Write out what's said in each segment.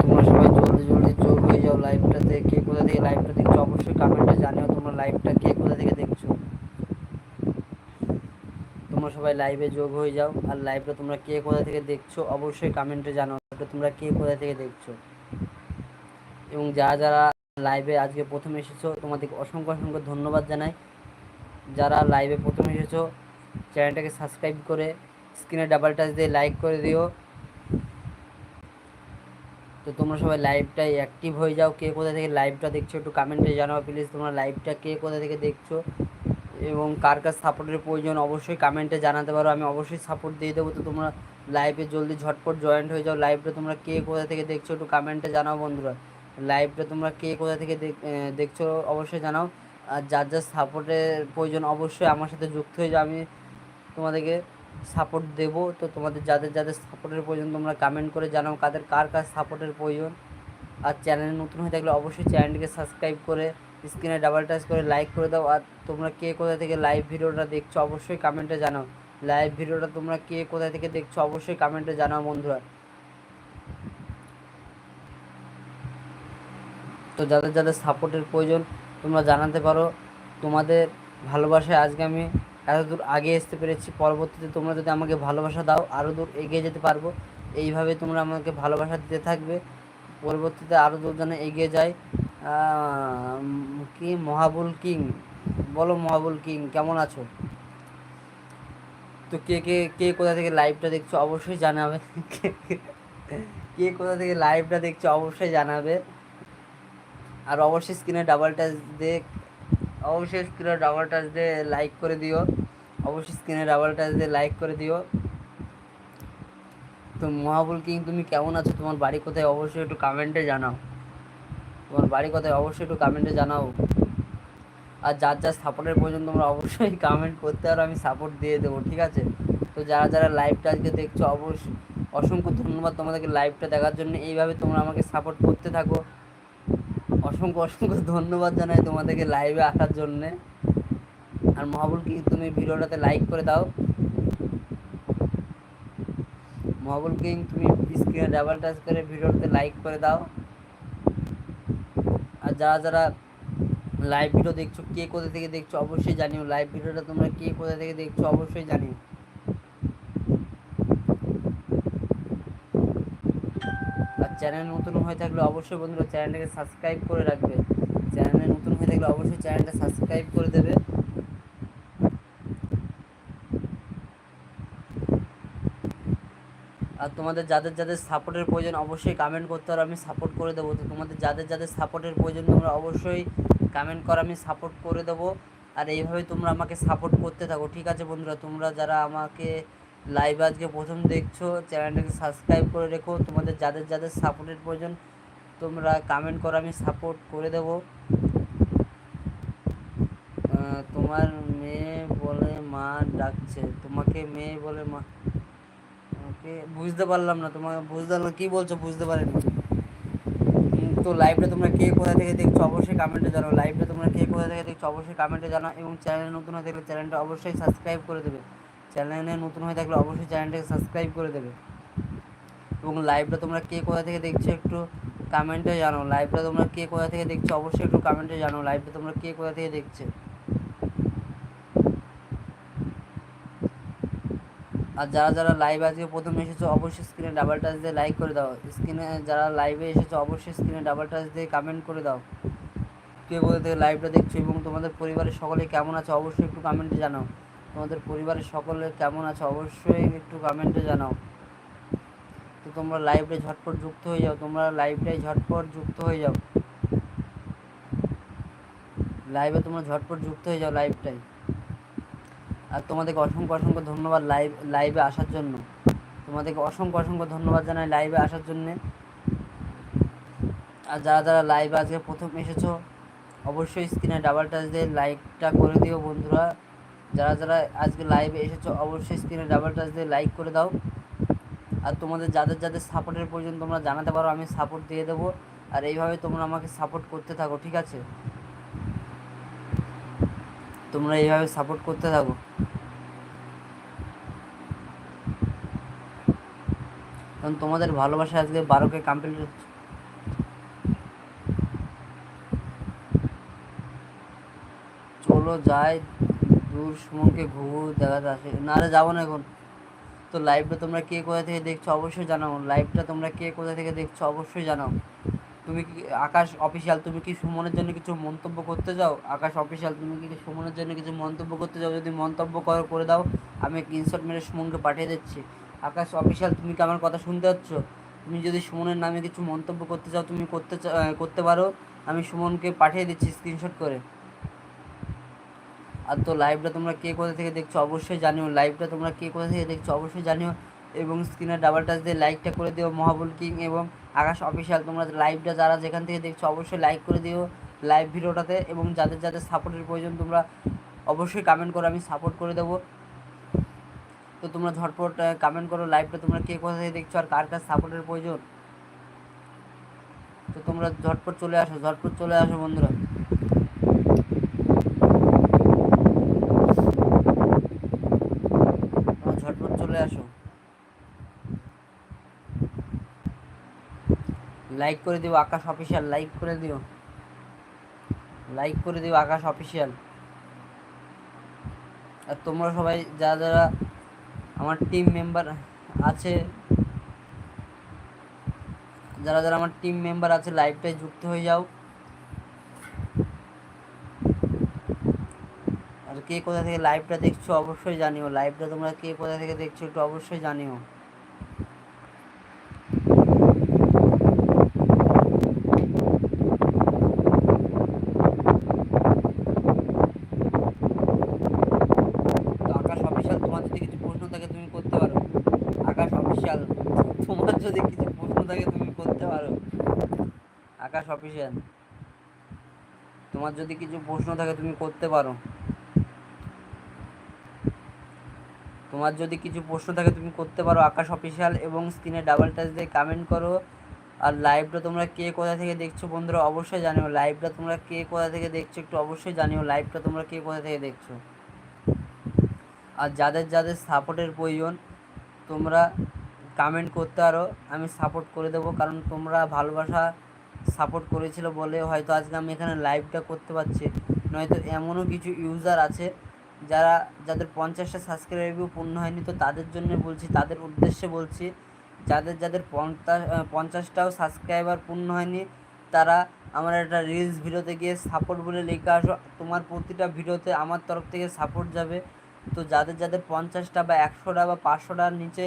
তোমরা সবাই জলদি জলদি যোগ হয়ে যাও লাইভটাতে কে কোথা থেকে লাইভটা দেখছ? অবশ্যই কমেন্টে জানিও তোমরা লাইভটা কে কোথা থেকে দেখছ। তোমরা সবাই লাইভে যোগ হয়ে যাও। আর লাইভটা তোমরা কে কোথা থেকে দেখছ? অবশ্যই কমেন্টে জানাও তোমরা কে কোথা থেকে দেখছ। এবং যারা যারা লাইভে আজকে প্রথম এসেছ তোমাদেরকে অসংখ্য অসংখ্য ধন্যবাদ জানাই। যারা লাইভে প্রথম এসেছ চ্যানেলটাকে সাবস্ক্রাইব করে স্ক্রিনে ডাবল টাচ দিয়ে লাইক করে দিও। তো তোমরা সবাই লাইভটাই অ্যাক্টিভ হয়ে যাও। কে কোথা থেকে লাইভটা দেখছ একটু কমেন্টে জানাও প্লিজ তোমরা লাইভটা কে কোথা থেকে দেখছ এবং কার কার সাপোর্টের প্রয়োজন অবশ্যই কমেন্টে জানাতে পারো। আমি অবশ্যই সাপোর্ট দিয়ে দেবো। তো তোমরা লাইভে জলদি ঝটপট জয়েন্ট হয়ে যাও। লাইভটা তোমরা কে কোথা থেকে দেখছ একটু কমেন্টে জানাও বন্ধুরা। লাইভটা তোমরা কে কোথা থেকে দেখ- দেখছ অবশ্যই জানাও। আর যার যার সাপোর্টের প্রয়োজন অবশ্যই আমার সাথে যুক্ত হয়ে যাও। আমি তোমাদেরকে সাপোর্ট দেবো। তো তোমাদের যাদের যাদের সাপোর্টের প্রয়োজন তোমরা কমেন্ট করে জানাও কাদের, কার কার সাপোর্টের প্রয়োজন। আর চ্যানেলে নতুন হয়ে থাকলে অবশ্যই চ্যানেলটিকে সাবস্ক্রাইব করে স্ক্রিনে ডাবল টাচ করে লাইক করে দাও। আর তোমরা কে কোথা থেকে লাইভ ভিডিওটা দেখছ অবশ্যই কমেন্টে জানাও। লাইভ ভিডিওটা তোমরা কে কোথা থেকে দেখছ অবশ্যই কমেন্টে জানাও বন্ধুরা। তো যাদের যাদের সাপোর্টের প্রয়োজন তোমরা জানাতে পারো। তোমাদের ভালোবাসায় আজকে আমি এত দূর আগে আসতে পেরেছি। পরবর্তীতে তোমরা যদি আমাকে ভালোবাসা দাও আরও দূর এগিয়ে যেতে পারব। এইভাবে তোমরা আমাকে ভালোবাসা দিতে থাকবে। পরবর্তীতে আরও দূর যেন এগিয়ে যায় কি? মহাবুল কিং। বলো মহাবুল কিং, কেমন আছো? তো কে কে কে কোথা থেকে লাইভটা দেখছ অবশ্যই জানাবে। কে কোথা থেকে লাইভটা দেখছ অবশ্যই জানাবে। আর অবশ্যই স্ক্রিনে ডাবল টাচ দিয়ে অবশ্যই স্ক্রিনে ডাবল টাচ দিয়ে লাইক করে দিও। অবশ্যই স্ক্রিনে ডাবল টাচ দিয়ে লাইক করে দিও। তো মহাবুল কিং, তুমি কেমন আছো? তোমার বাড়ি কোথায়? অবশ্যই একটু কমেন্টে জানাও। তোমার বাড়ি কোথায়? অবশ্যই একটু কমেন্টে জানাও। আর যার যার সাপোর্টের প্রয়োজন, তোমরা অবশ্যই কমেন্ট করতে পারো, আমি সাপোর্ট দিয়ে দেবো, ঠিক আছে? তো যারা যারা লাইভটা আজকে দেখছ, অবশ্যই অসংখ্য ধন্যবাদ তোমাদেরকে লাইভটা দেখার জন্য। এইভাবে তোমরা আমাকে সাপোর্ট করতে থাকো। অসংখ্য অসংখ্য ধন্যবাদ জানাই তোমাদেরকে লাইভে আসার জন্যে। আর মহাবুল, কি তুমি ভিডিওটাতে লাইক করে দাও। মহাবুল, কিং তুমি স্ক্রিনে ডাবল টাচ করে ভিডিওটাতে লাইক করে দাও। আর যারা যারা লাইভ ভিডিও দেখছ, কে কোথা থেকে দেখছ, অবশ্যই জানিও। লাইভ ভিডিওটা তোমরা কে কোথা থেকে দেখছ, অবশ্যই জানিও আর চ্যানেল নতুন হয়ে থাকলে অবশ্যই বন্ধুরা চ্যানেলটাকে সাবস্ক্রাইব করে রাখবে। চ্যানেলে নতুন হয়ে থাকলে অবশ্যই চ্যানেলটা সাবস্ক্রাইব করে দেবে। আর তোমাদের যাদের যাদের সাপোর্টের প্রয়োজন অবশ্যই কমেন্ট করতে পারো আমি সাপোর্ট করে দেবো। তো তোমাদের যাদের যাদের সাপোর্টের প্রয়োজন, তোমরা অবশ্যই কমেন্ট করো, আমি সাপোর্ট করে দেবো। আর এইভাবে তোমরা আমাকে সাপোর্ট করতে থাকো, ঠিক আছে বন্ধুরা? তোমরা যারা আমাকে লাইভ আজকে প্রথম দেখছ চ্যানেলটাকে সাবস্ক্রাইব করে রেখো। তোমাদের যাদের যাদের সাপোর্টের প্রয়োজন, তোমরা কমেন্ট করো, আমি সাপোর্ট করে দেবো। তোমার মেয়ে বলে মা ডাকছে। তোমাকে মেয়ে বলে মা, ওকে, বুঝতে পারলাম না। তোমাকে বুঝতে পারলাম কী বলছো বুঝতে পারিনি। তো লাইভটা তোমরা কে কোথা থেকে দেখছ অবশ্যই কমেন্টে জানাও। লাইভটা তোমরা কে কোথা থেকে দেখছ অবশ্যই কমেন্টে জানাও এবং চ্যানেল নতুন হয়ে থাকলে চ্যানেলটা অবশ্যই সাবস্ক্রাইব করে দেবে। চ্যানেলে নতুন হয়ে থাকলে অবশ্যই চ্যানেলটাকে সাবস্ক্রাইব করে দেবে। এবং লাইভটা তোমরা কে কোথা থেকে দেখছ একটু কমেন্টে জানাও। লাইভটা তোমরা কে কোথা থেকে দেখছ অবশ্যই একটু কমেন্টে জানাও। লাইভটা তোমরা কে কোথা থেকে দেখছ? আর যারা যারা লাইভ আজকে প্রথম এসেছ, অবশ্যই স্ক্রিনে ডাবল টাচ দিয়ে লাইক করে দাও। স্ক্রিনে যারা লাইভে এসেছ, অবশ্যই স্ক্রিনে ডাবল টাচ দিয়ে কমেন্ট করে দাও। কে থেকে লাইভটা দেখছ এবং তোমাদের পরিবারের সকলে কেমন আছে, অবশ্যই একটু কমেন্টে জানাও। তোমাদের পরিবারের সকলে কেমন আছে, অবশ্যই একটু কমেন্টে জানাও। তো তোমরা লাইভে ঝটপট যুক্ত হয়ে যাও, তোমরা লাইভটাই ঝটপট যুক্ত হয়ে যাও। লাইভে তোমরা ঝটপট যুক্ত হয়ে যাও লাইভটাই আর তোমাদেরকে অসংখ্য অসংখ্য ধন্যবাদ লাইভ লাইভে আসার জন্য। তোমাদেরকে অসংখ্য অসংখ্য ধন্যবাদ জানাই লাইভে আসার জন্যে। আর যারা যারা লাইভে আজকে প্রথম এসেছ, অবশ্যই স্ক্রিনে ডাবল টাচ দিয়ে লাইকটা করে দিও বন্ধুরা। যারা যারা আজকে লাইভে এসেছ, অবশ্যই স্ক্রিনে ডাবল টাচ দিয়ে লাইক করে দাও। আর তোমাদের যাদের যাদের সাপোর্টের প্রয়োজন তোমরা জানাতে পারো, আমি সাপোর্ট দিয়ে দেবো। আর এইভাবে তোমরা আমাকে সাপোর্ট করতে থাকো, ঠিক আছে? তোমরা এইভাবে সাপোর্ট করতে থাকো। কারণ তোমাদের ভালোবাসা আজকে বারোকে কমপ্লিট হচ্ছে। চলো যাই। দূর সুমনকে ঘুঘু দেখাতে আসে। না রে যাব না এখন। তো লাইভটা তোমরা কে কোথা থেকে দেখছ অবশ্যই জানাও। লাইভটা তোমরা কে কোথা থেকে দেখছ অবশ্যই জানাও। তুমি কি আকাশ অফিসিয়াল তুমি কি সুমনের জন্য কিছু মন্তব্য করতে চাও? আকাশ অফিসিয়াল তুমি কি সুমনের জন্য কিছু মন্তব্য করতে চাও? যদি মন্তব্য করো দাও, আমি স্ক্রিনশট মেরে সুমনকে পাঠিয়ে দিচ্ছি। আকাশ অফিসিয়াল তুমি কি আমার কথা শুনতে পাচ্ছ তুমি যদি সুমনের নামে কিছু মন্তব্য করতে চাও, তুমি করতে করতে পারো। আমি সুমনকে পাঠিয়ে দিচ্ছি স্ক্রিনশট করে। আর তো লাইভটা তোমরা কে কোথা থেকে দেখছ অবশ্যই জানিও। লাইভটা তোমরা কে কোথা থেকে দেখছ অবশ্যই জানিও এবং স্ক্রিনে ডাবল টাচ দিয়ে লাইকটা করে দিও মহাবুল কিং এবং আকাশ অফিসিয়াল তোমরা লাইভটা যারা যেখান থেকে দেখছ অবশ্যই লাইক করে দিও লাইভ ভিডিওটাতে এবং যাদের যাদের সাপোর্টের প্রয়োজন তোমরা অবশ্যই কমেন্ট করো, আমি সাপোর্ট করে দেবো। তো তোমরা ঝটপট কমেন্ট করো লাইভটা তোমরা কে কোথা থেকে দেখছ আর কার কার সাপোর্টের প্রয়োজন। তো তোমরা ঝটপট চলে আসো, ঝটপট চলে আসো বন্ধুরা তোমরা ঝটপট চলে আসো। লাইক করে দিও, আকাশ অফিসিয়াল লাইক করে দিও। লাইক করে দিও, আকাশ অফিসিয়াল আর তোমরা সবাই, যারা যারা আমার টিম মেম্বার আছে, যারা যারা আমার টিম মেম্বার আছে লাইভটায় যুক্ত হয়ে যাও আর কে কোথা থেকে লাইভটা দেখছ অবশ্যই জানিও। লাইভটা তোমরা কে কোথা থেকে দেখছ একটু অবশ্যই জানিও। আকাশ অফিসিয়াল তোমার যদি কিছু প্রশ্ন থাকে তুমি করতে পারো আকাশ অফিসিয়াল তোমার যদি কিছু প্রশ্ন থাকে, তুমি করতে পারো। আকাশ অফিসিয়াল এবং স্ক্রিনে ডাবল টাচ দিয়ে কমেন্ট করো। আর লাইভটা তোমরা কে কোথা থেকে দেখছ বন্ধুরা অবশ্যই জানিও। লাইভটা তোমরা কে কোথা থেকে দেখছ একটু অবশ্যই জানিও। লাইভটা তোমরা কে কোথা থেকে দেখছ? আর যাদের যাদের সাপোর্টের প্রয়োজন, তোমরা কমেন্ট করতে পারো। আমি সাপোর্ট করে দেবো। কারণ তোমরা ভালোবাসা সাপোর্ট করেছিল বলে হয়তো আজকে আমি এখানে লাইভটা করতে পারছি। নয়তো এমনও কিছু ইউজার আছে যারা, যাদের পঞ্চাশটা সাবস্ক্রাইবও পূর্ণ হয়নি, তো তাদের জন্য বলছি, তাদের উদ্দেশ্যে বলছি, যাদের যাদের পঞ্চাশ পঞ্চাশটাও সাবস্ক্রাইবার পূর্ণ হয়নি, তারা আমার একটা রিলস ভিডিওতে গিয়ে সাপোর্ট বলে লিখে আসো। তোমার প্রতিটা ভিডিওতে আমার তরফ থেকে সাপোর্ট যাবে। তো যাদের যাদের পঞ্চাশটা বা একশোটা বা পাঁচশোটার নিচে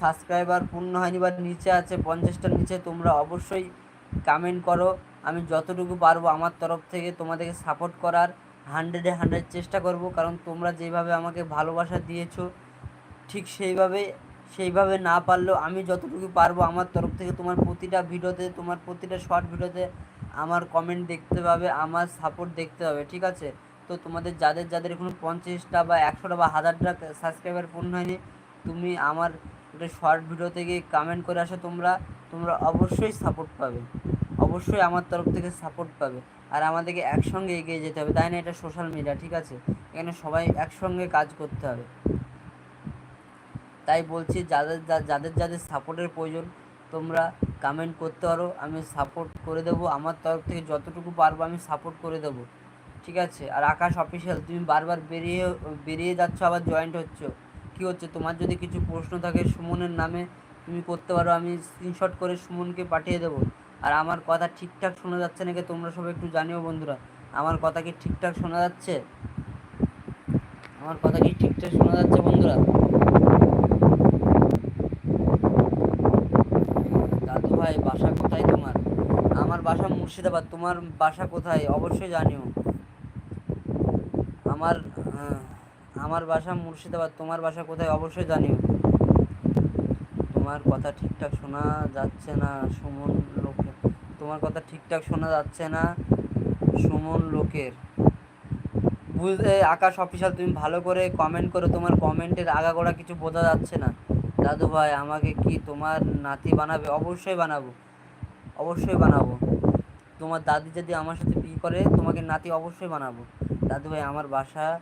সাবস্ক্রাইবার পূর্ণ হয়নি বা নিচে আছে, পঞ্চাশটার নিচে তোমরা অবশ্যই কমেন্ট করো। আমি যতটুকু পারব আমার তরফ থেকে তোমাদেরকে সাপোর্ট করার। হান্ড্রেডে হান্ড্রেড চেষ্টা করব, কারণ তোমরা যেভাবে আমাকে ভালোবাসা দিয়েছ, ঠিক সেইভাবে সেইভাবে না পারলেও আমি যতটুকু পারব আমার তরফ থেকে তোমার প্রতিটা ভিডিওতে, তোমার প্রতিটা শর্ট ভিডিওতে আমার কমেন্ট দেখতে পাবে, আমার সাপোর্ট দেখতে পাবে, ঠিক আছে? তো তোমাদের যাদের যাদের এখনও পঞ্চাশটা বা একশোটা বা হাজারটা সাবস্ক্রাইবার পূর্ণ হয়নি, তুমি আমার একটা শর্ট ভিডিও থেকে কমেন্ট করে আসো তোমরা তোমরা অবশ্যই সাপোর্ট পাবে, অবশ্যই আমার তরফ থেকে সাপোর্ট পাবে। আর আমাদেরকে একসঙ্গে এগিয়ে যেতে হবে। তাই না? এটা সোশ্যাল মিডিয়া ঠিক আছে? এখানে সবাই একসঙ্গে কাজ করতে হবে। তাই বলছি, যাদের যাদের যাদের সাপোর্টের প্রয়োজন, তোমরা কমেন্ট করতে পারো। আমি সাপোর্ট করে দেবো। আমার তরফ থেকে যতটুকু পারব, আমি সাপোর্ট করে দেবো। ঠিক আছে? আর আকাশ অফিসিয়াল তুমি বারবার বেরিয়ে বেরিয়ে যাচ্ছ, আবার জয়েন্ট হচ্ছ। কী হচ্ছে? তোমার যদি কিছু প্রশ্ন থাকে সুমনের নামে, তুমি করতে পারো। আমি স্ক্রিনশট করে সুমনকে পাঠিয়ে দেবো। আর আমার কথা ঠিকঠাক শোনা যাচ্ছে নাকি তোমরা সবাই একটু জানিও বন্ধুরা। আমার কথা কি ঠিকঠাক শোনা যাচ্ছে? আমার কথা কি ঠিকঠাক শোনা যাচ্ছে বন্ধুরা? দাদু ভাই, বাসা কোথায় তোমার? আমার বাসা মুর্শিদাবাদ। তোমার বাসা কোথায়? অবশ্যই জানিও। আমার আমার বাসা মুর্শিদাবাদ। তোমার বাসা কোথায়? অবশ্যই জানিও। তোমার কথা ঠিকঠাক শোনা যাচ্ছে না, সুমন তোমার কথা ঠিকঠাক শোনা যাচ্ছে না। সুমন লোকের। বুঝতে আকাশ অফিসিয়াল তুমি ভালো করে কমেন্ট করো, তোমার কমেন্টের আগাগোড়া কিছু বোঝা যাচ্ছে না। দাদু ভাই, আমাকে কি তোমার নাতি বানাবে? অবশ্যই বানাবো। অবশ্যই বানাবো। তোমার দাদি যদি আমার সাথে বিয়ে করে, তোমাকে নাতি অবশ্যই বানাবো। দাদু ভাই, আমার বাসা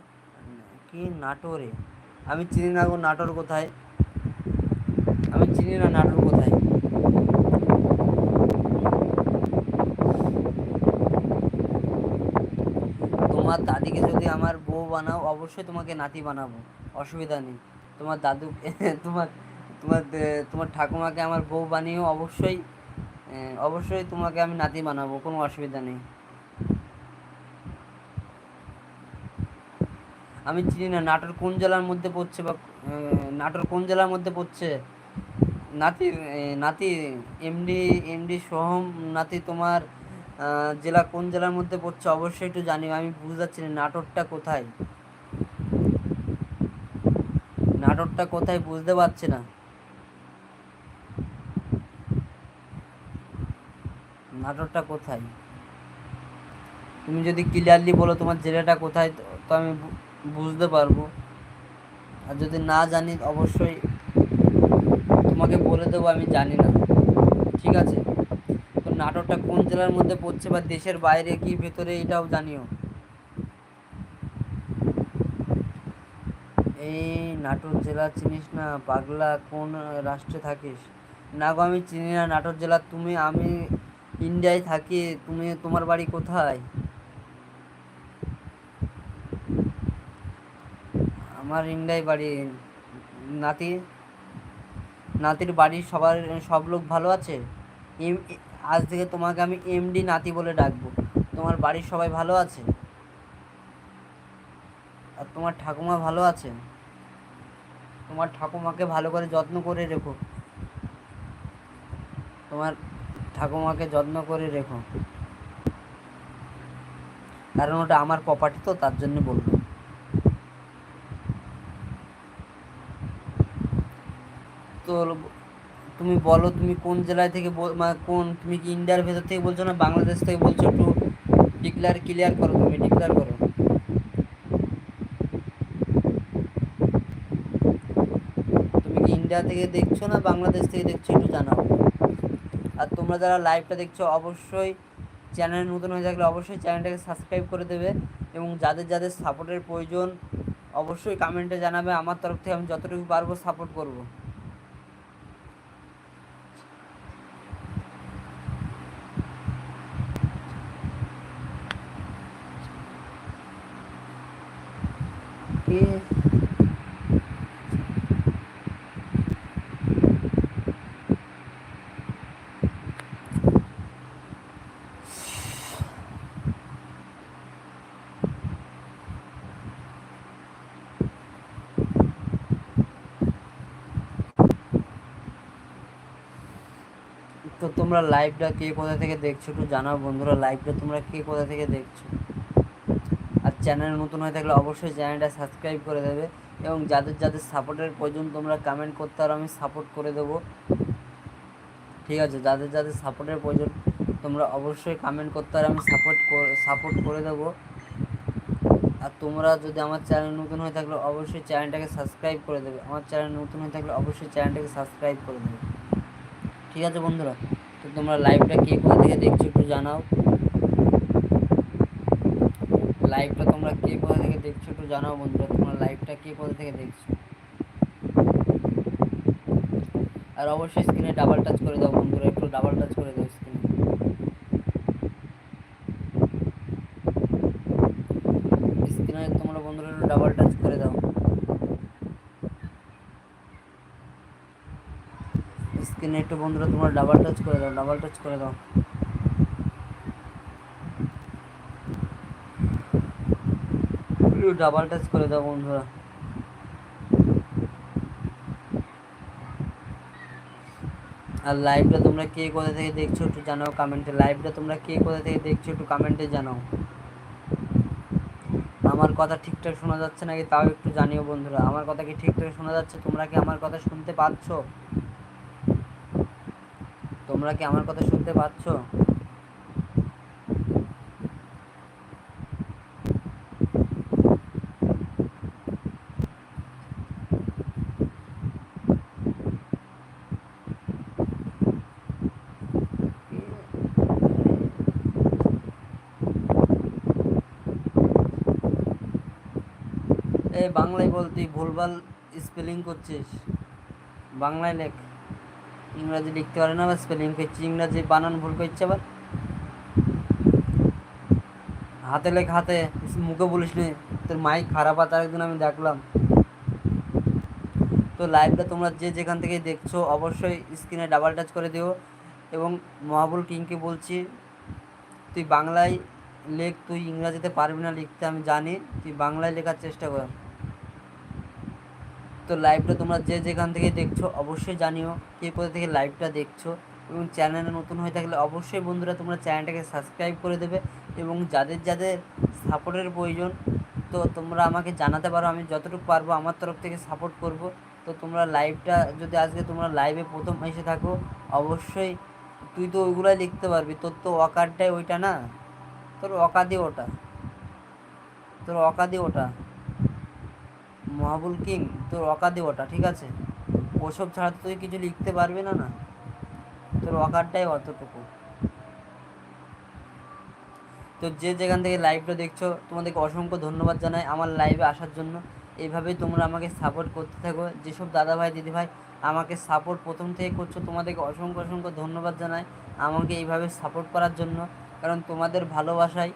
কি নাটোরে? আমি চিনি না গো নাটোর কোথায়। আমি চিনি না নাটোর তোমার দাদিকে যদি আমার বউ বানাও, অবশ্যই তোমাকে নাতি বানাবো। অসুবিধা নেই। তোমার দাদু, তোমার তোমার তোমার ঠাকুমাকে আমার বউ বানিয়েও অবশ্যই অবশ্যই তোমাকে আমি নাতি বানাবো, কোনো অসুবিধা নেই। আমি চিনি না, নাটোর কোন জেলার মধ্যে পড়ছে বা নাটোর কোন জেলার মধ্যে পড়ছে? নাতি নাতি, এমডি এমডি সোহম, নাতি তোমার জেলা কোন জেলার মধ্যে পড়ছে অবশ্যই একটু জানি। আমি বুঝতে না। নাটোরটা কোথায়? নাটোরটা কোথায় বুঝতে পারছি না। নাটোরটা কোথায়? তুমি যদি ক্লিয়ারলি বলো তোমার জেলাটা কোথায়, তো আমি বুঝতে পারব। আর যদি না জানি, অবশ্যই তোমাকে বলে দেবো, আমি জানি না। ঠিক আছে? নাটোরটা কোন জেলার মধ্যে পড়ছে বা দেশের বাইরে কি ভেতরে এটাও জানিও। এই নাটোর জেলা চিনিস না? পাগলা কোন রাষ্ট্রে থাকিস? না গো, আমি চিনি না নাটোর জেলা। তুমি, আমি ইন্ডিয়ায় থাকি, তুমি তোমার বাড়ি কোথায়? আমার ইন্ডিয়ায় বাড়ি, নাতি, নাতির বাড়ির সবার, সব লোক ভালো আছে? আজ থেকে তোমাকে আমি এমডি নাতি বলে ডাকবো। তোমার বাড়ির সবাই ভালো আছে? আর তোমার ঠাকুমা ভালো আছে তোমার ঠাকুমাকে ভালো করে যত্ন করে রেখো। তোমার ঠাকুমাকে যত্ন করে রেখো। কারণ ওটা আমার প্রপার্টি তো, তার জন্য বলব। তো তুমি বলো তুমি কোন জেলায় থেকে মানে কোন, তুমি কি ইন্ডিয়ার ভেতর থেকে বলছো না বাংলাদেশ থেকে বলছো একটু ডিক্লেয়ার ক্লিয়ার করো তুমি ডিক্লেয়ার করো। তুমি কি ইন্ডিয়া থেকে দেখছ না বাংলাদেশ থেকে দেখছ একটু জানাও। আর তোমরা যারা লাইভটা দেখছ অবশ্যই চ্যানেল নতুন হয়ে থাকলে অবশ্যই চ্যানেলটাকে সাবস্ক্রাইব করে দেবে এবং যাদের যাদের সাপোর্টের প্রয়োজন অবশ্যই কমেন্টে জানাবে। আমার তরফ থেকে আমি যতটুকু পারব সাপোর্ট করব। কি তো তোমরা লাইভটা কে কোথা থেকে দেখছ একটু জানাও বন্ধুরা। লাইভটা তোমরা কে কোথা থেকে দেখছ? চ্যানেল নতুন হয়ে থাকলে অবশ্যই চ্যানেলটা সাবস্ক্রাইব করে দেবে এবং যাদের যাদের সাপোর্টের প্রয়োজন তোমরা কমেন্ট করতে পারো, আমি সাপোর্ট করে দেবো। ঠিক আছে, যাদের যাদের সাপোর্টের প্রয়োজন তোমরা অবশ্যই কমেন্ট করতে পারো, আমি সাপোর্ট সাপোর্ট করে দেবো। আর তোমরা যদি আমার চ্যানেল নতুন হয়ে থাকলে অবশ্যই চ্যানেলটাকে সাবস্ক্রাইব করে দেবে। আমার চ্যানেল নতুন হয়ে থাকলে অবশ্যই চ্যানেলটাকে সাবস্ক্রাইব করে দেবে। ঠিক আছে বন্ধুরা, তো তোমরা লাইভটা কে কোথা থেকে দেখছ একটু জানাও। লাইভটা তোমরা কে কোথা থেকে দেখছ একটু জানাও বন্ধুরা, তোমরা লাইভটা কে কোথা থেকে দেখছ? আর অবশ্যই স্ক্রিনে ডাবল টাচ করে দাও বন্ধুরা, একটু ডাবল টাচ করে দাও স্ক্রিনে স্ক্রিনে তোমরা বন্ধুরা একটু ডাবল টাচ করে দাও। স্ক্রিনে একটু বন্ধুরা তোমরা ডাবল টাচ করে দাও ডাবল টাচ করে দাও। একটু ডাবল টাচ করে দাও বন্ধুরা। আর লাইভটা তোমরা কে কোথা থেকে দেখছ একটু জানাও কমেন্টে লাইভটা তোমরা কে কোথা থেকে দেখছ একটু কমেন্টে জানাও। আমার কথা ঠিকঠাক শোনা যাচ্ছে নাকি তাও একটু জানিও বন্ধুরা। আমার কথা কি ঠিকঠাক শোনা যাচ্ছে? তোমরা কি আমার কথা শুনতে পাচ্ছো? তোমরা কি আমার কথা শুনতে পাচ্ছ? এ বাংলায় বল তুই ভুলভাল স্পেলিং করছিস। বাংলায় লেখ। ইংরাজি লিখতে পারে না আবার স্পেলিং করছি ইংরাজি বানান ভুল করছে আবার। হাতে লেখ, হাতে। মুখে বলিস নি। তোর মাইক খারাপ আছে একদিন আমি দেখলাম। তো লাইভটা তোমরা যে যেখান থেকে দেখছ, অবশ্যই স্ক্রিনে ডাবল টাচ করে দিও। এবং মহাবুল কিংকে বলছি, তুই বাংলায় লেখ, তুই ইংরাজিতে পারবি না লিখতে, আমি জানি। তুই বাংলায় লেখার চেষ্টা কর। তো লাইভটা তোমরা যে যেখান থেকে দেখছ, অবশ্যই জানিও কে কোথা থেকে লাইভটা দেখছ এবং চ্যানেলে নতুন হয়ে থাকলে অবশ্যই বন্ধুরা তোমরা চ্যানেলটাকে সাবস্ক্রাইব করে দেবে এবং যাদের যাদের সাপোর্টের প্রয়োজন, তো তোমরা আমাকে জানাতে পারো। আমি যতটুকু পারব আমার তরফ থেকে সাপোর্ট করব। তো তোমরা লাইভটা যদি আজকে তোমরা লাইভে প্রথম এসে থাকো, অবশ্যই তুই তো ওইগুলাই লিখতে পারবি। তোর তো অকারটাই ওইটা না? তোর অকাদি ওটা। তোর অকাদি ওটা। মহাবুল কিং, তোর অকাদি ওটা ঠিক আছে? ওসব ছাড়া তুই কিছু লিখতে পারবি না না? তোর অকারটাই অতটুকু। তো যে যেখান থেকে লাইভটা দেখছ, তোমাদেরকে অসংখ্য ধন্যবাদ জানাই আমার লাইভে আসার জন্য। এইভাবেই তোমরা আমাকে সাপোর্ট করতে থাকো। যেসব দাদা ভাই দিদি ভাই আমাকে সাপোর্ট প্রথম থেকে করছ, তোমাদেরকে অসংখ্য অসংখ্য ধন্যবাদ জানাই আমাকে এইভাবে সাপোর্ট করার জন্য। কারণ তোমাদের ভালোবাসায়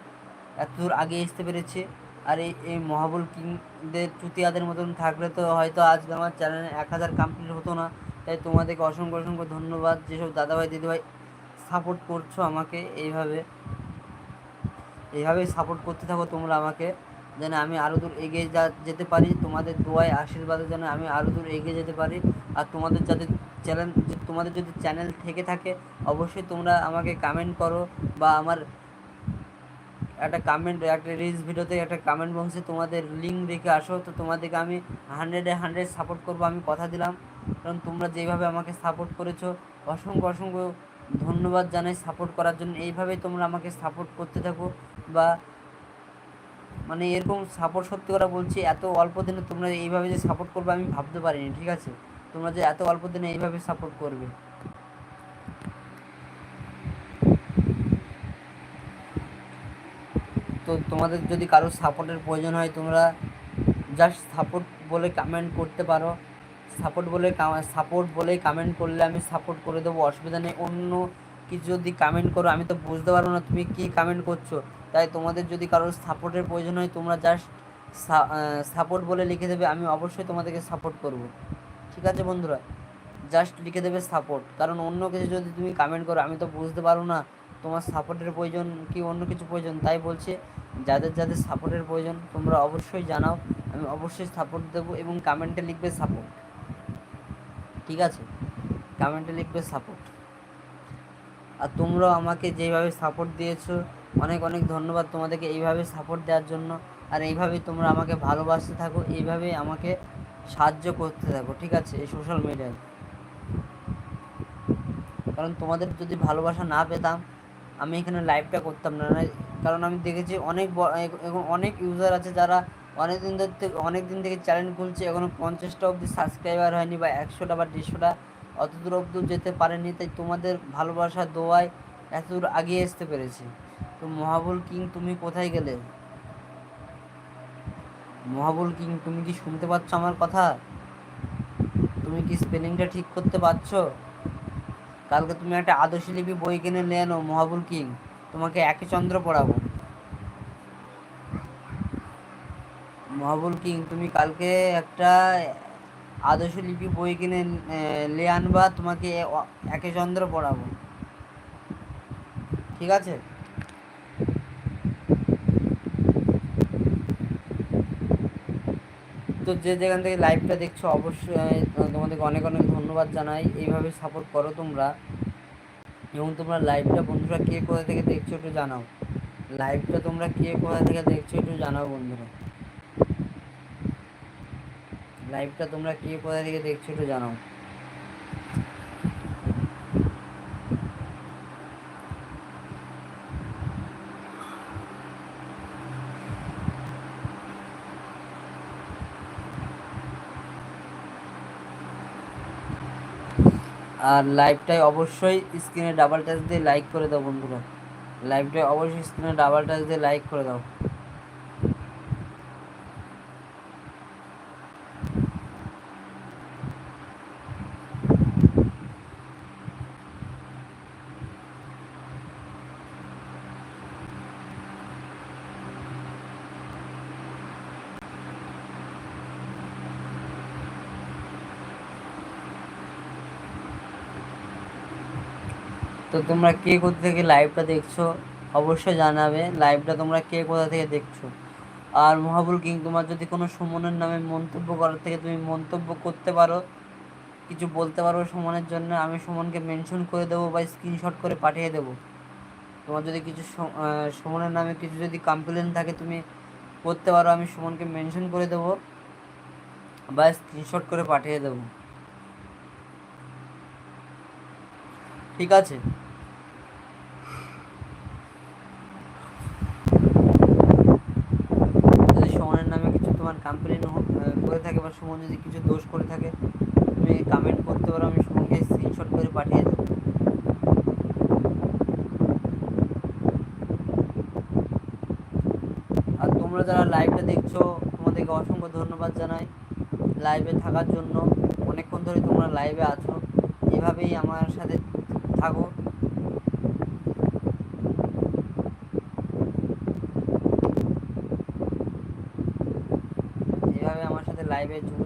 এত দূর আগে আসতে পেরেছি। আর এই এই মহাবুল কিংদের চুতিয়াদের মতন থাকলে তো হয়তো আজকে আমার চ্যানেলে এক হাজার কমপ্লিট হতো না। তাই তোমাদেরকে অসংখ্য অসংখ্য ধন্যবাদ। যেসব দাদাভাই, দিদিভাই সাপোর্ট করছ আমাকে এইভাবে, এইভাবেই সাপোর্ট করতে থাকো তোমরা আমাকে। যেন আমি আরও দূর এগিয়ে যা, যেতে পারি। তোমাদের দোয়ায়, আশীর্বাদে যেন আমি আরও দূর এগিয়ে যেতে পারি। আর তোমাদের যাদের চ্যানেল তোমাদের যদি চ্যানেল থেকে থাকে, অবশ্যই তোমরা আমাকে কমেন্ট করো বা আমার একটা কমেন্ট একটা রিলস ভিডিওতে একটা কমেন্ট বক্সে তোমাদের লিঙ্ক রেখে আসো। তো তোমাদেরকে আমি হান্ড্রেডে হান্ড্রেড সাপোর্ট করব, আমি কথা দিলাম। কারণ তোমরা যেভাবে আমাকে সাপোর্ট করেছ, অসংখ্য অসংখ্য ধন্যবাদ জানাই সাপোর্ট করার জন্য। এইভাবেই তোমরা আমাকে সাপোর্ট করতে থাকো বা মানে এরকম সাপোর্ট সত্যি কথা বলছি, এত অল্প দিনে তোমরা এইভাবে যে সাপোর্ট করবে আমি ভাবতে পারিনি, ঠিক আছে? তোমরা যে এত অল্প দিনে এইভাবে সাপোর্ট করবে তো তোমাদের যদি কারও সাপোর্টের প্রয়োজন হয়, তোমরা জাস্ট সাপোর্ট বলে কমেন্ট করতে পারো। সাপোর্ট বলে সাপোর্ট বলেই কমেন্ট করলে আমি সাপোর্ট করে দেবো, অসুবিধা নেই। অন্য কিছু যদি কমেন্ট করো, আমি তো বুঝতে পারব না তুমি কী কমেন্ট করছ। তাই তোমাদের যদি কারোর সাপোর্টের প্রয়োজন হয়, তোমরা জাস্ট সাপোর্ট বলে লিখে দেবে, আমি অবশ্যই তোমাদেরকে সাপোর্ট করব। ঠিক আছে বন্ধুরা? জাস্ট লিখে দেবে সাপোর্ট কারণ অন্য কিছু যদি তুমি কমেন্ট করো, আমি তো বুঝতে পারব না তোমার সাপোর্টের প্রয়োজন কি, অন্য কিছু প্রয়োজন। তাই বলছে যাদের যাদের সাপোর্টের প্রয়োজন, তোমরা অবশ্যই জানাও, আমি অবশ্যই সাপোর্ট দেবো এবং কমেন্টে লিখবে সাপোর্ট। ঠিক আছে? কমেন্টে লিখবে সাপোর্ট। আর তোমরাও আমাকে যেভাবে সাপোর্ট দিয়েছ, অনেক অনেক ধন্যবাদ তোমাদেরকে এইভাবে সাপোর্ট দেওয়ার জন্য। আর এইভাবেই তোমরা আমাকে ভালোবাসতে থাকো এইভাবেই আমাকে সাহায্য করতে থাকো, ঠিক আছে? এই সোশ্যাল মিডিয়ায় কারণ তোমাদের যদি ভালোবাসা না পেতাম, আমি এখানে লাইভটা করতাম না? কারণ আমি দেখেছি অনেক এখন অনেক ইউজার আছে যারা অনেক দিন থেকে অনেক দিন থেকে চ্যানেল খুলছে এখনও পঞ্চাশটা অবধি সাবস্ক্রাইবার হয়নি বা একশোটা বা দেড়শোটা অত দূর অব্দি যেতে পারেনি। তাই তোমাদের ভালোবাসা দোয়ায় এত দূর আগিয়ে আসতে পেরেছি। তো মহাবুল কিং, তুমি কোথায় গেলে? মহাবুল কিং, তুমি কি শুনতে পাচ্ছ আমার কথা? তুমি কি স্পেলিংটা ঠিক করতে পারছ? কালকে তুমি একটা আদর্শ লিপি বই কিনে নিয়ে আনো মহাবুল কিং। তোমাকে একই চন্দ্র পড়াবো। মহাবুল কিং, তুমি কালকে একটা আদর্শ লিপি বই কিনে লে আনবা, তোমাকে একে চন্দ্র পড়াবো। ঠিক আছে? তো যে যেখান থেকে লাইভটা দেখছ, অবশ্যই তোমাদেরকে অনেক অনেক ধন্যবাদ জানাই। এইভাবে সাপোর্ট করো তোমরা। এবং তোমরা লাইভটা বন্ধুরা কে কোথা থেকে দেখছ একটু জানাও। লাইভটা তোমরা কে কোথা থেকে দেখছ একটু জানাও বন্ধুরা। লাইভটা তোমরা কে কোথা থেকে দেখছ একটু জানাও। আর লাইভটাই অবশ্যই স্ক্রিনে ডাবল টাচ দিয়ে লাইক করে দাও বন্ধুরা। লাইভটাই অবশ্যই স্ক্রিনে ডাবল টাচ দিয়ে লাইক করে দাও। তো তোমরা কে কোথা থেকে লাইভটা দেখছ, অবশ্যই জানাবে। লাইভটা তোমরা কে কোথা থেকে দেখছ? আর মহাবুল কিং, তোমার যদি কোনো সুমনের নামে মন্তব্য করার থেকে তুমি মন্তব্য করতে পারো, কিছু বলতে পারো সুমনের জন্য, আমি সুমনকে মেনশন করে দেবো বা স্ক্রিনশট করে পাঠিয়ে দেবো। তোমার যদি কিছু সুমনের নামে কিছু যদি কমপ্লেন থাকে তুমি করতে পারো, আমি সুমনকে মেনশন করে দেবো বা স্ক্রিনশট করে পাঠিয়ে দেবো। ঠিক আছে যদি সুমনের নামে কিছু তোমার কমপ্লেন করে থাকে বা সুমন যদি কিছু দোষ করে থাকে, তুমি কমেন্ট করতে পারো, আমি সুমনকে স্ক্রিনশট করে পাঠিয়ে দেবো। আর তোমরা যারা লাইভটা দেখছ, তোমাদেরকে অসংখ্য ধন্যবাদ জানাই। লাইভে থাকার জন্য অনেকক্ষণ ধরে তোমরা লাইভে আছো। এভাবেই আমার সাথে থাকো। আমার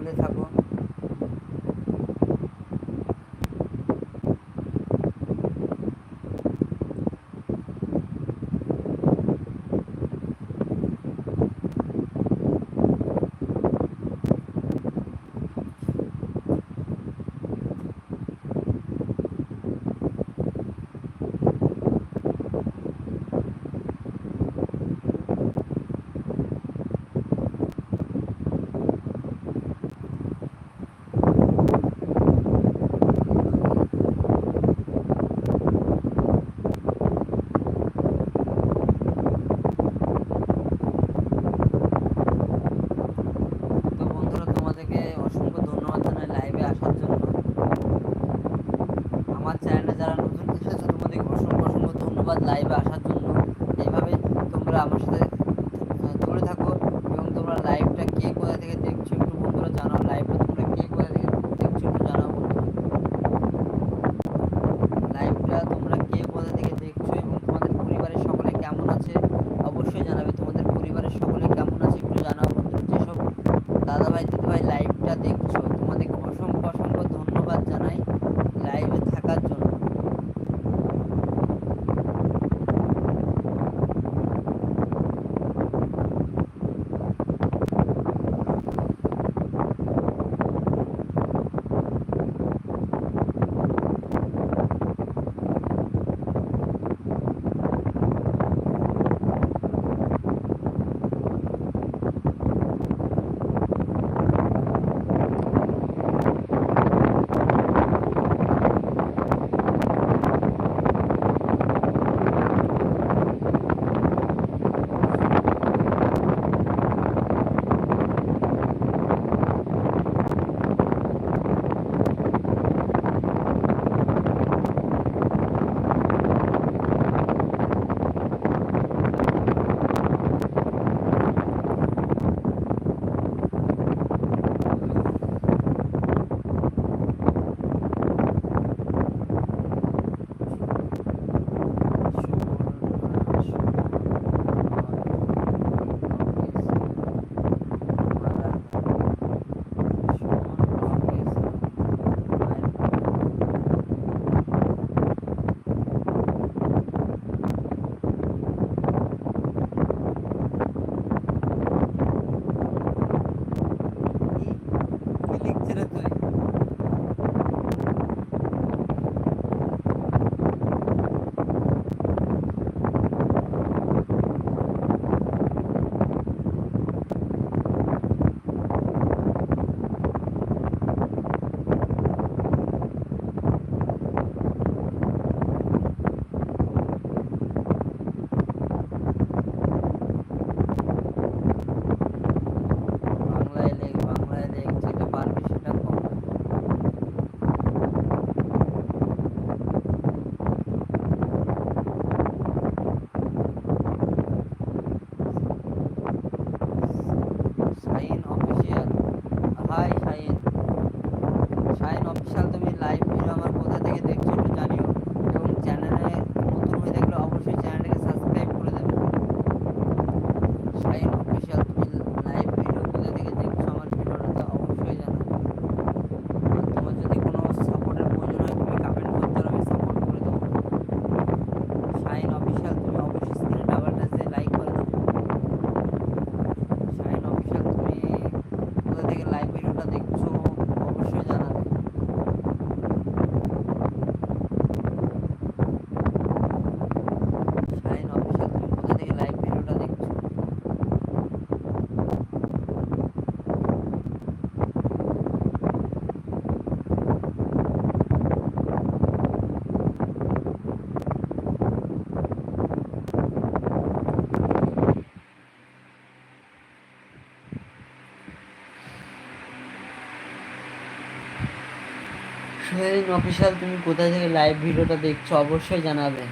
অফিসিয়াল তুমি কোথায় থেকে লাইভ ভিডিওটা দেখছ অবশ্যই জানাবে।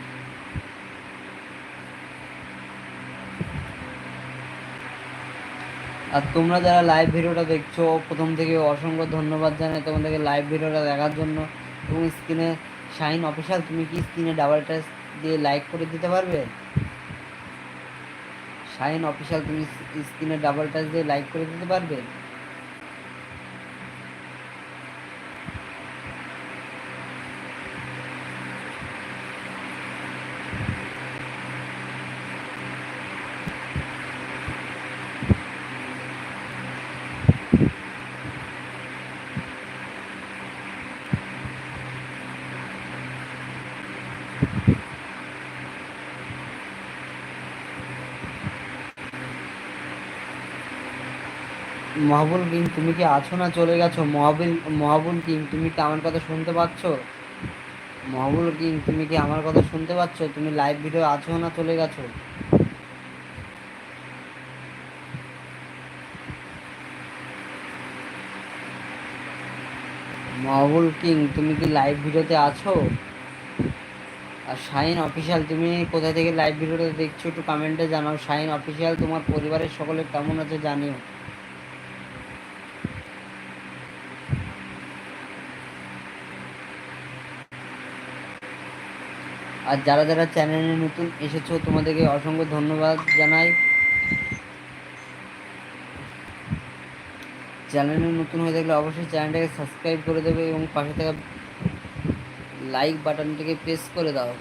আর তোমরা যারা লাইভ ভিডিওটা দেখছ, প্রথম থেকে অসংখ্য ধন্যবাদ জানাই তোমাদেরকে লাইভ ভিডিওটা দেখার জন্য। এবং স্ক্রিনে শাইন অফিসিয়াল তুমি কি স্ক্রিনে ডাবল টাচ দিয়ে লাইক করে দিতে পারবে? শাইন অফিসিয়াল তুমি স্ক্রিনে ডাবল টাচ দিয়ে লাইক করে দিতে পারবে? মহাবুল কিং, তুমি কি আছো না চলে গেছো? মহাবুল মহাবুল কিং, তুমি কি আমার কথা শুনতে পাচ্ছ? মহাবুল কিং, তুমি কি আমার কথা শুনতে পাচ্ছ? তুমি লাইভ ভিডিও আছো না চলে গেছো? মহাবুল কিং, তুমি কি লাইভ ভিডিওতে আছো? আর শাইন অফিসিয়াল তুমি কোথা থেকে লাইভ ভিডিওটা দেখছ একটু কমেন্টে জানাও। শাইন অফিসিয়াল তোমার পরিবারের সকলে কেমন আছে জানিও। আর যারা যারা চ্যানেলে নতুন এসেছ, তোমাদেরকে অসংখ্য ধন্যবাদ জানাই। চ্যানেলে নতুন হয়ে থাকলে অবশ্যই চ্যানেলটাকে সাবস্ক্রাইব করে দেবে এবং পাশে থাকা লাইক বাটনটিকে প্রেস করে দাও।